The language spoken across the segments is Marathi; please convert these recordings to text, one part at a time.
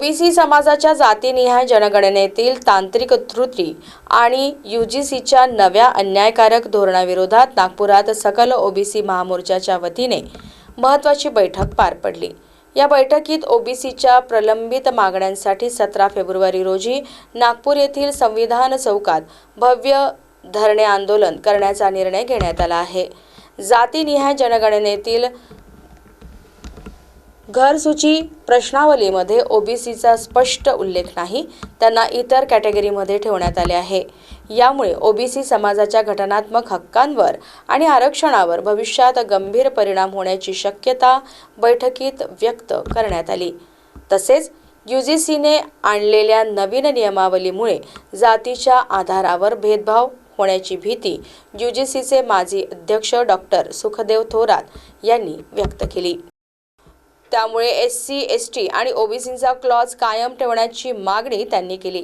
ओबीसी समाजाच्या जातीनिहाय जनगणनेतील तांत्रिक त्रुटी आणि यू जी सीच्या नव्या अन्यायकारक धोरणाविरोधात नागपुरात सकल ओबीसी महामोर्चाच्या वतीने महत्त्वाची बैठक पार पडली. या बैठकीत ओबीसीच्या प्रलंबित मागण्यांसाठी सतरा फेब्रुवारी रोजी नागपूर येथील संविधान चौकात भव्य धरणे आंदोलन करण्याचा निर्णय घेण्यात आला आहे. जातीनिहाय जनगणनेतील घरसूची प्रश्नावलीमध्ये ओबीसीचा स्पष्ट उल्लेख नाही त्यांना इतर कॅटेगरीमध्ये ठेवण्यात आले आहे. यामुळे ओबीसी समाजाच्या घटनात्मक हक्कांवर आणि आरक्षणावर भविष्यात गंभीर परिणाम होण्याची शक्यता बैठकीत व्यक्त करण्यात आली. तसेच यू जी सीने आणलेल्या नवीन नियमावलीमुळे जातीच्या आधारावर भेदभाव होण्याची भीती यूजीसीचे माजी अध्यक्ष डॉक्टर सुखदेव थोरात यांनी व्यक्त केली. त्यामुळे एस सी एस टी आणि ओबीसीचा क्लॉज कायम ठेवण्याची मागणी त्यांनी केली.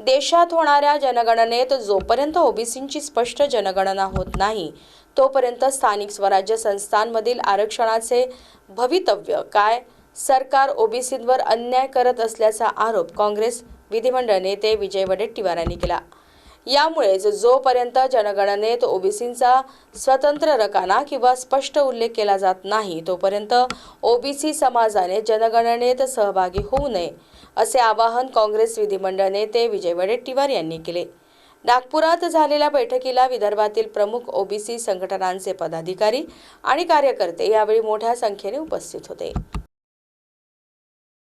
देशात होणाऱ्या जनगणनेत जोपर्यंत ओबीसींची स्पष्ट जनगणना होत नाही तोपर्यंत स्थानिक स्वराज्य संस्थांमधील आरक्षणाचे भवितव्य काय? सरकार ओबीसींवर अन्याय करत असल्याचा आरोप काँग्रेस विधिमंडळ नेते विजय वडेट्टीवार यांनी केला. यामुळेच जोपर्यंत जनगणनेत ओबीसींचा स्वतंत्र रकाना किंवा स्पष्ट उल्लेख केला जात नाही तोपर्यंत ओबीसी समाजाने जनगणनेत सहभागी होऊ नये असे आवाहन काँग्रेस विधिमंडळ नेते विजय वडेट्टीवार यांनी केले. नागपुरात झालेल्या बैठकीला विदर्भातील प्रमुख ओबीसी संघटनांचे पदाधिकारी आणि कार्यकर्ते यावेळी मोठ्या संख्येने उपस्थित होते.